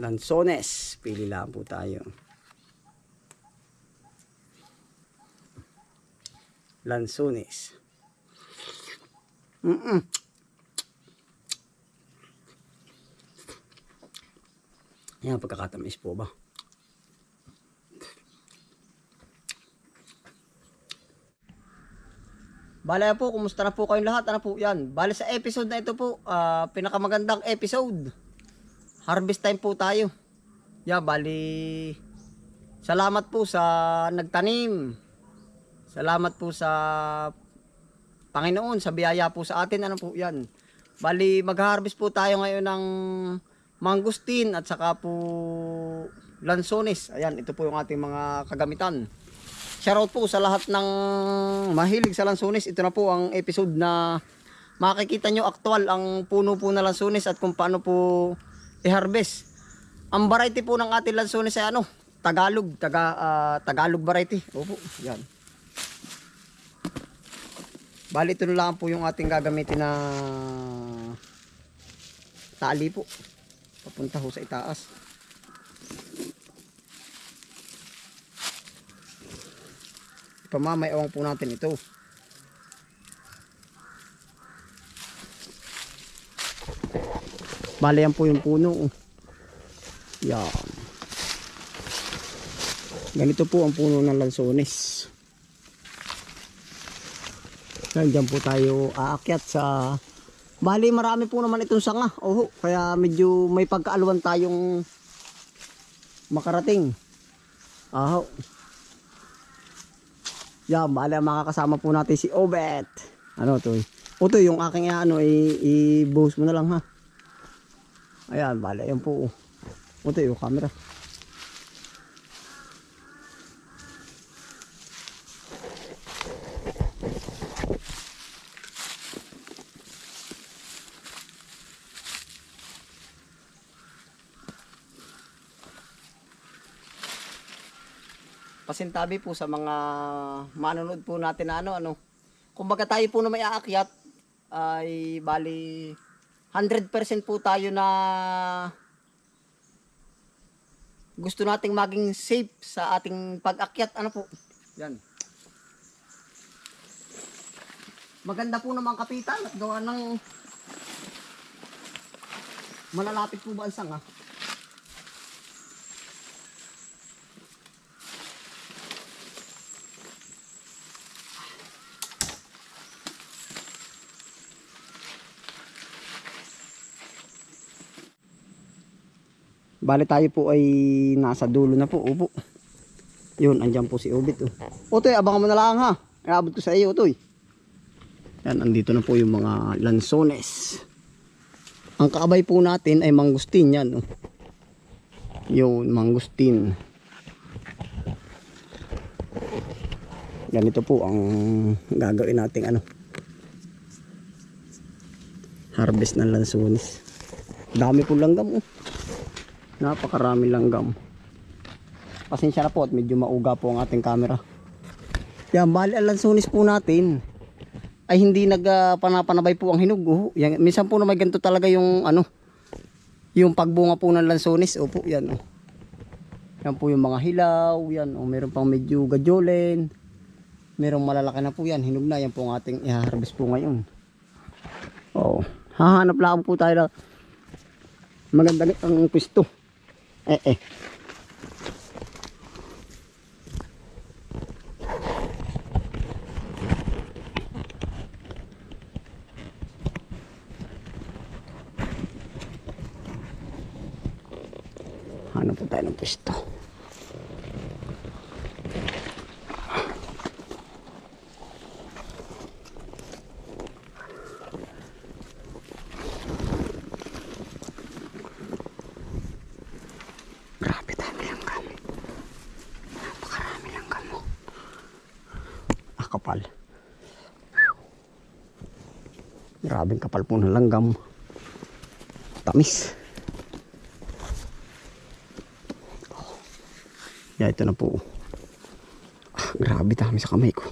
Lansones. Pili lang po tayo. Lansones. Mm-mm. Yan, pagkakatamis po ba? Bale po, kumusta na po kayong lahat? Ano po yan? Bale sa episode na ito po, ah, pinakamagandang episode. Harvest time po tayo. Yeah, bali salamat po sa nagtanim. Salamat po sa Panginoon, sa biyaya po sa atin. Ano po yan? Bali, mag-harvest po tayo ngayon ng mangustin at saka po lansones. Ayan, ito po yung ating mga kagamitan. Shoutout po sa lahat ng mahilig sa lansones. Ito na po ang episode na makikita nyo aktual ang puno po na lansones at kung paano po i-harvest. Ang variety po ng ating lansones ay ano? Tagalog, taga, ah, Tagalog variety. Opo, yan. Bali, ito na lang po yung ating gagamitin na tali po. Papunta ho sa itaas. Pamamayawang po natin ito. Bali, yan po yung puno. oh. Yan. Ganito po ang puno ng lansones. Yan, dyan po tayo aakyat sa... Bali, marami po naman itong sanga. Oho, kaya medyo may pagkaaluan tayong makarating. Aho. Yan, bali, makakasama po natin si Obet. Ano to? O to, yung aking ano, i- i-boost mo na lang ha. Ayan, bali, yan po. O to, yung camera. pasintabi po sa mga manonood po natin na ano ano. Kumbaga tayo po na may aakyat ay bali 100% po tayo na gusto nating maging safe sa ating pag-akyat ano po. Yan. Maganda po naman kapitan gawa ng malalapit po ba ang sanga? Bali tayo po ay nasa dulo na po. Upo. Yun, andyan po si Obit. Oh. Otoy, abangan mo na lang ha. Iabot ko sa iyo, Otoy. Yan, andito na po yung mga lansones. Ang kaabay po natin ay mangustin yan. Oh. Yun, mangustin. Ganito po ang gagawin nating ano. Harvest ng lansones. Dami po langgam oh. Napakarami langgam. Pasensya na po at medyo mauga po ang ating camera. Yan, bali ang lansones po natin ay hindi nagpanapanabay po ang hinog. Oh. Yan, minsan po na may ganito talaga yung ano, yung pagbunga po ng lansones. Opo, yan. Oh. Yan po yung mga hilaw. Yan, oh, meron pang medyo gajolen. Merong malalaki na po yan. Hinog na. Yan po ang ating i-harvest po ngayon. Oh, hahanap lang po tayo na maganda ang pwesto. Eh eh. Ah, kapal. Grabing kapal po ng langgam. Tamis. Oh. Yeah, ito na po. Ah, grabe dami sa kamay ko.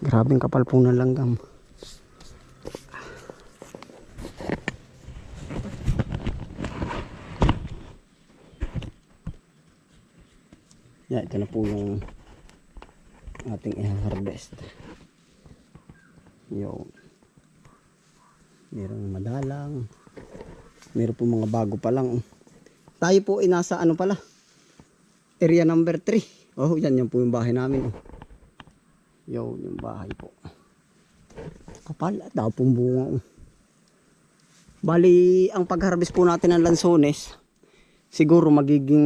Grabing kapal po ng langgam. Ito na po yung ating i-harvest. Yun. Meron madalang. Meron po mga bago pa lang. Tayo po ay nasa ano pala? Area number 3. Oh, yan yan po yung bahay namin. Oh. Yun, yung bahay po. Kapal at daw pong bunga. oh. Bali, ang pag-harvest po natin ng lansones, siguro magiging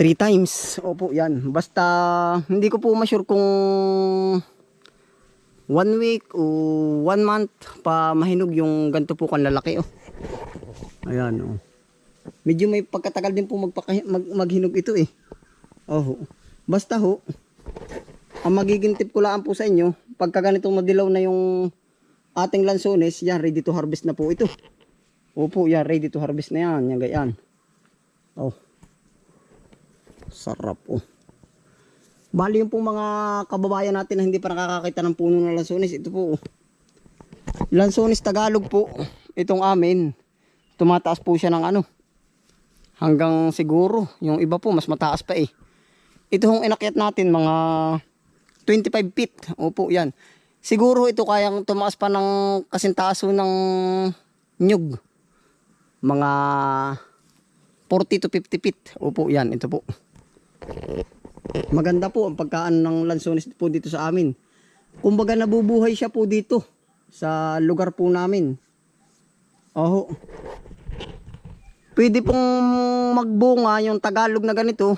3 times. Opo, yan. Basta, hindi ko po ma-sure kung one week o one month pa mahinog yung ganito po kan lalaki. Oh. Ayan, oh. Medyo may pagkatagal din po magpaka- mag, maghinog ito eh. Oh, basta ho, ang magiging tip ko lang po sa inyo, pagka ganitong madilaw na yung ating lansones, yan, ready to harvest na po ito. Opo, yan, ready to harvest na yan, yan, ganyan. Oh, sarap oh. Bali yung pong mga kababayan natin na hindi pa nakakakita ng puno ng lansones, ito po. oh. Lansones Tagalog po, itong amin. Tumataas po siya ng ano, hanggang siguro, yung iba po mas mataas pa eh. Ito hong inakyat natin mga 25 feet. Opo, yan. Siguro ito kayang tumaas pa ng kasintaso ng nyug. Mga 40 to 50 feet. Opo, yan. Ito po. Maganda po ang pagkaan ng lansones po dito sa amin. Kumbaga nabubuhay siya po dito sa lugar po namin. Oho. Pwede pong magbunga yung Tagalog na ganito.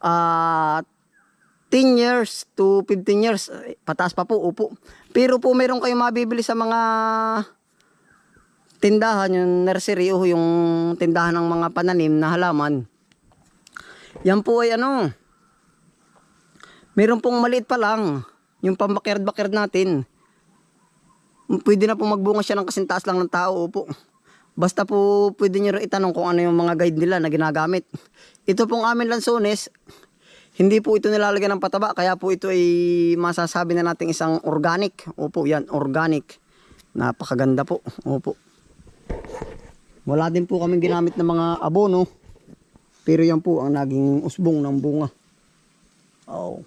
Ah, 10 years to 15 years. Pataas pa po, upo. Pero po meron kayong mabibili sa mga tindahan, yung nursery o yung tindahan ng mga pananim na halaman. Yan po ay ano, meron pong maliit pa lang, yung pambakerd-bakerd natin. Pwede na po magbunga siya ng kasintaas lang ng tao, upo. Basta po pwede nyo itanong kung ano yung mga guide nila na ginagamit. Ito pong amin lansones, hindi po ito nilalagyan ng pataba, kaya po ito ay masasabi na natin isang organic. Opo, yan, organic. Napakaganda po. Opo. Wala din po kaming ginamit ng mga abono. Pero yan po ang naging usbong ng bunga. Oh.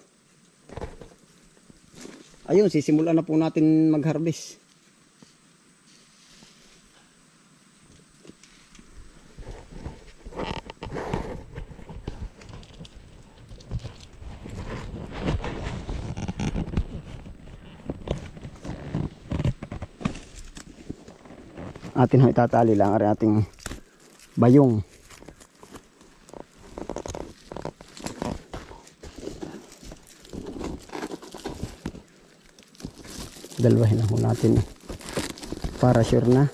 Ayun, sisimulan na po natin mag-harvest. atin ho itatali lang ang ating bayong dalawahin na ho natin para sure na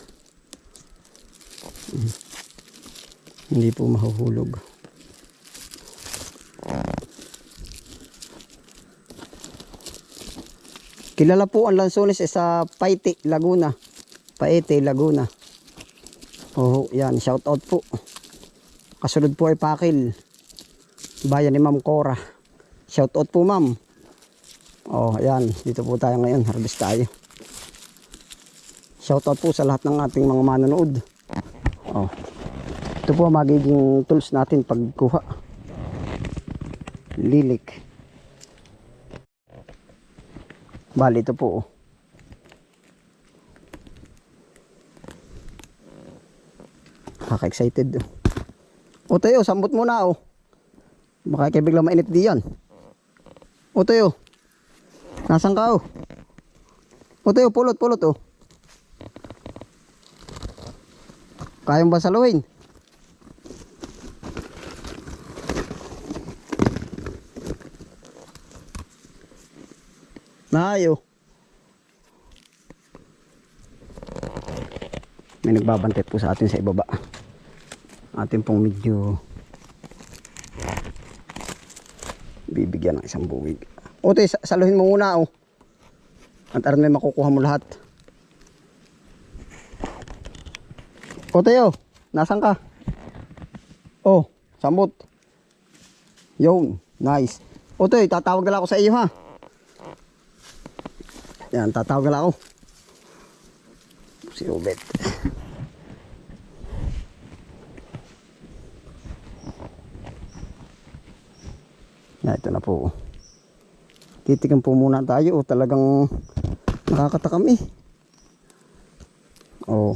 hindi po mahuhulog kilala po ang lansones eh sa Paite, Laguna Paete, Laguna. Oh, yan, shout out po. Kasunod po ay Pakil. Bayan ni Ma'am Cora. Shout out po, Ma'am. Oh, yan, dito po tayo ngayon, harvest tayo. Shout out po sa lahat ng ating mga manonood. Oh. Ito po magiging tools natin pagkuha. Lilik. Bali ito po. Oh. Kaka-excited. O tayo, sambot muna oh. Baka kaya biglang mainit di yan. O tayo. Nasaan ka oh? O tayo, pulot, pulot oh. Kayang ba saluhin? Nayo. may nagbabantay po sa atin sa ibaba atin pong medyo bibigyan ng isang buwig o te sa- saluhin mo muna oh. At aron may makukuha mo lahat. O Teo nasan ka? Oh sambot. Yun nice. O Teo tatawag na ako sa iyo ha? Yan tatawag na ako. Si Ubet Yan, ito na po. Titigan po muna tayo. Oh, talagang nakakatakam eh. Oh.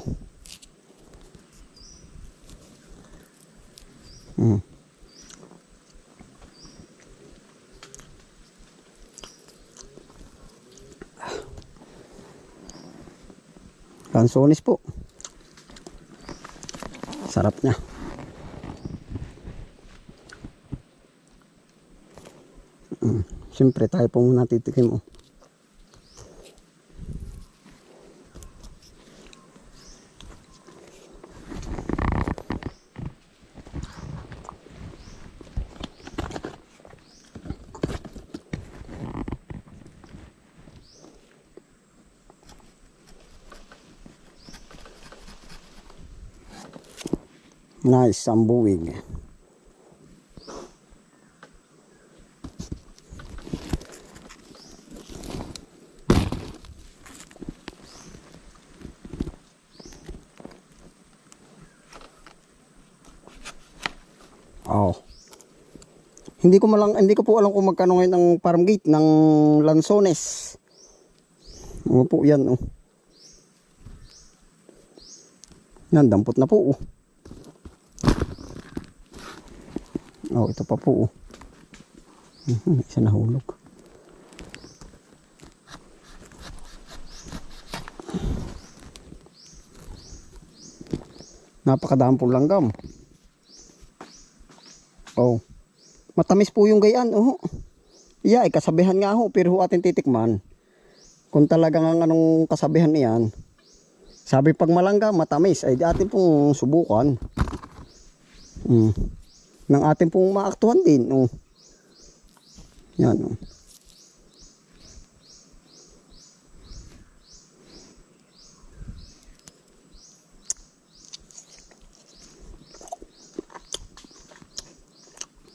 Hmm. Lansones po. Sarap niya. Mm. Siyempre tayo po muna titikim mo. Nice, ang buwig. Oh. Hindi ko malang hindi ko po alam kung magkano ngayon ang farm gate ng Lanzones. Ano po 'yan oh. Yan, dampot na po oh. Oh, ito pa po. Oh. Mhm, isa nahulog. Napakadami po langgam. Oh. Matamis po yung gayaan. Oh. Yeah, ay kasabihan nga ho, pero ho atin titikman. Kung talagang ang anong kasabihan niyan. Sabi pag malangga, matamis. Ay atin pong subukan. Hmm ng ating pong maaktuhan din. Oh. Yan. Oh.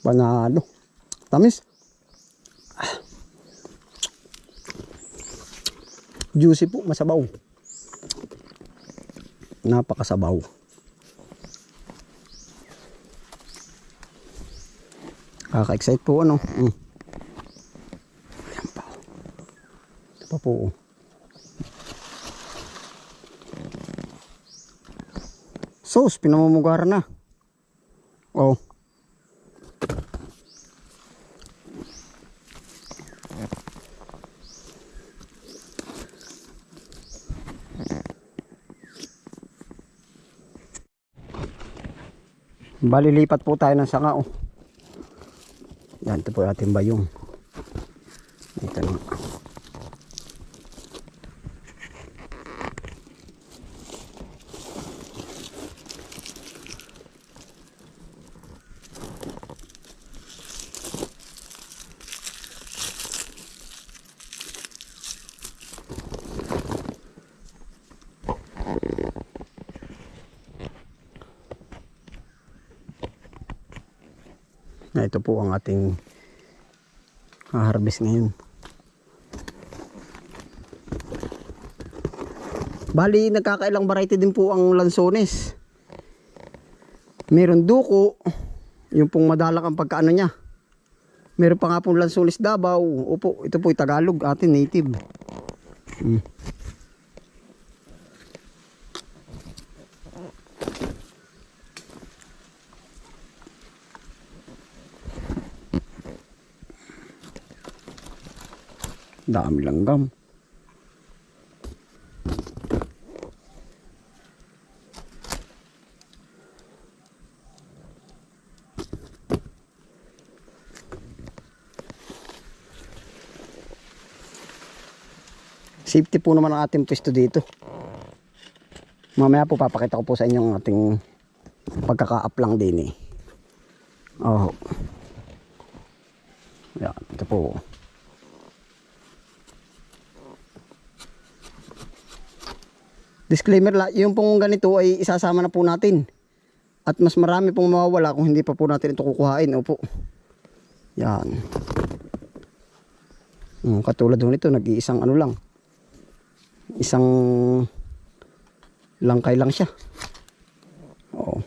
Panalo. Tamis. Juicy po, masabaw. Napakasabaw. Kaka-excite po ano. Mm. Ayan pa. Po. oh. Sauce, pinamumugar na. Oh. Bali lipat po tayo ng sanga oh. Yan, ito po ating bayong. Ito na. Po ang ating harvest ngayon. Bali, nagkakailang variety din po ang lansones. Meron duko, yung pong madalak ang pagkaano niya. Meron pa nga pong lansones Davao. Opo, ito po Tagalog, atin native. Hmm. Dami langgam. Safety po naman ang ating pwesto dito. Mamaya po papakita ko po sa inyo ang ating pagkaka-up lang din eh. Oh. Yan, ito po. Disclaimer la, yung pong ganito ay isasama na po natin. At mas marami pong mawawala kung hindi pa po natin ito kukuhain. Opo. Yan. Hmm, katulad ho nito, nag-iisang ano lang. Isang langkay lang siya. Oo.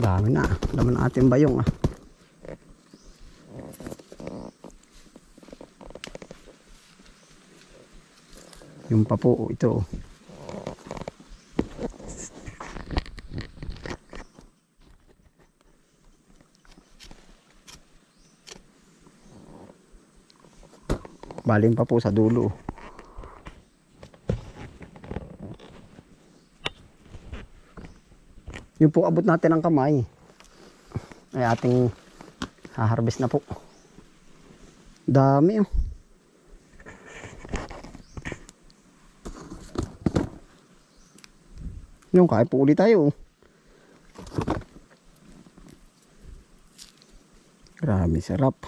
Dami na. Laman ng ating bayong ah. Yung pa po, ito. oh. Baling pa po sa dulo. Yung po abot natin ng kamay. Ay ating haharvest na po. Dami oh. Yung kaya po ulit tayo. oh. Grabe sarap.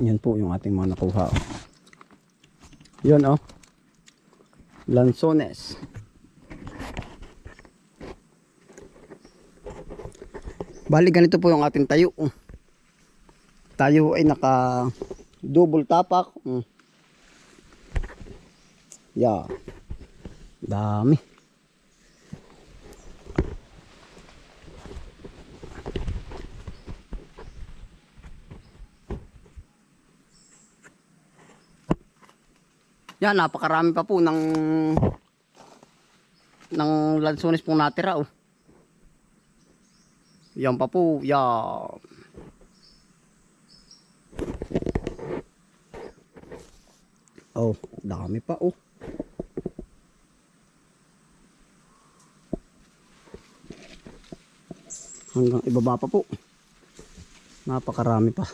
Yan po yung ating mga nakuha. oh. Yun oh. Lanzones. Bali ganito po yung ating tayo. oh. Tayo ay naka double tapak. Mm. Yeah. Dami. Yan, napakarami pa po ng ng lansones pong natira oh. Yan pa po, yan. Oh, dami pa oh. Hanggang ibaba pa po. Napakarami pa.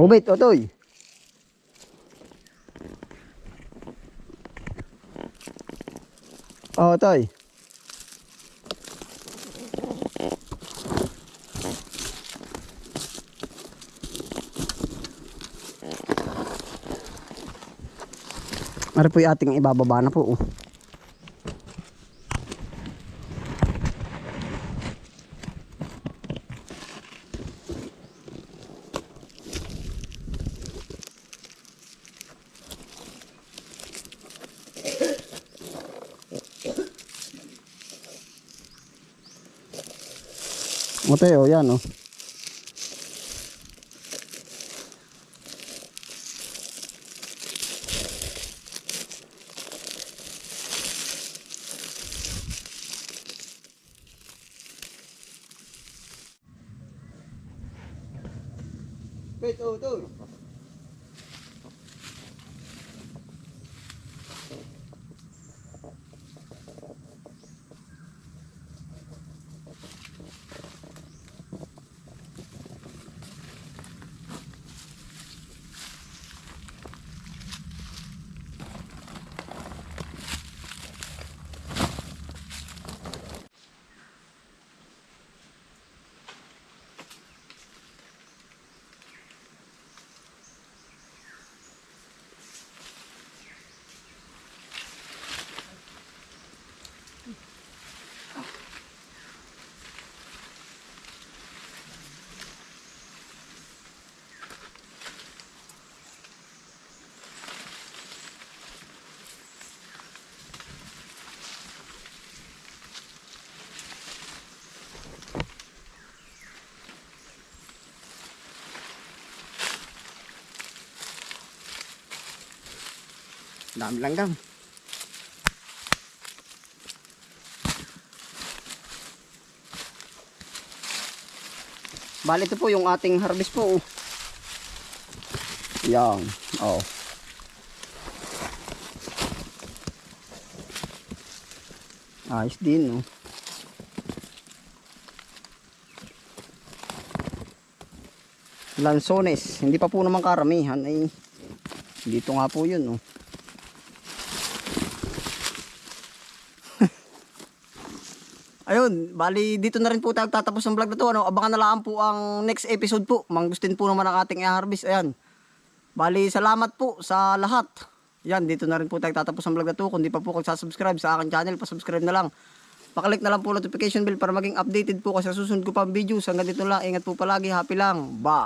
Ubit, otoy. Oh, otoy. Ano po yung ating ibababa na po. Oh. Oh, yan oh. Wait, oh, otoy. Dami lang gam. Bali ito po yung ating harvest po. oh. Yan. Oh. Ayos din, no? lansones. Hindi pa po naman karamihan ay dito nga po yun. Oh. Ayun, bali dito na rin po tayo tatapos ng vlog na to. Ano, abangan na lang po ang next episode po. Mangustin po naman ang ating i-harvest. Ayan. Bali, salamat po sa lahat. Yan, dito na rin po tayo tatapos ang vlog na to. Kung di pa po kayo subscribe sa akin channel, pa-subscribe na lang. Pakalik na lang po notification bell para maging updated po kasi susunod ko pang videos. Hanggang dito lang, ingat po palagi, happy lang. Bye!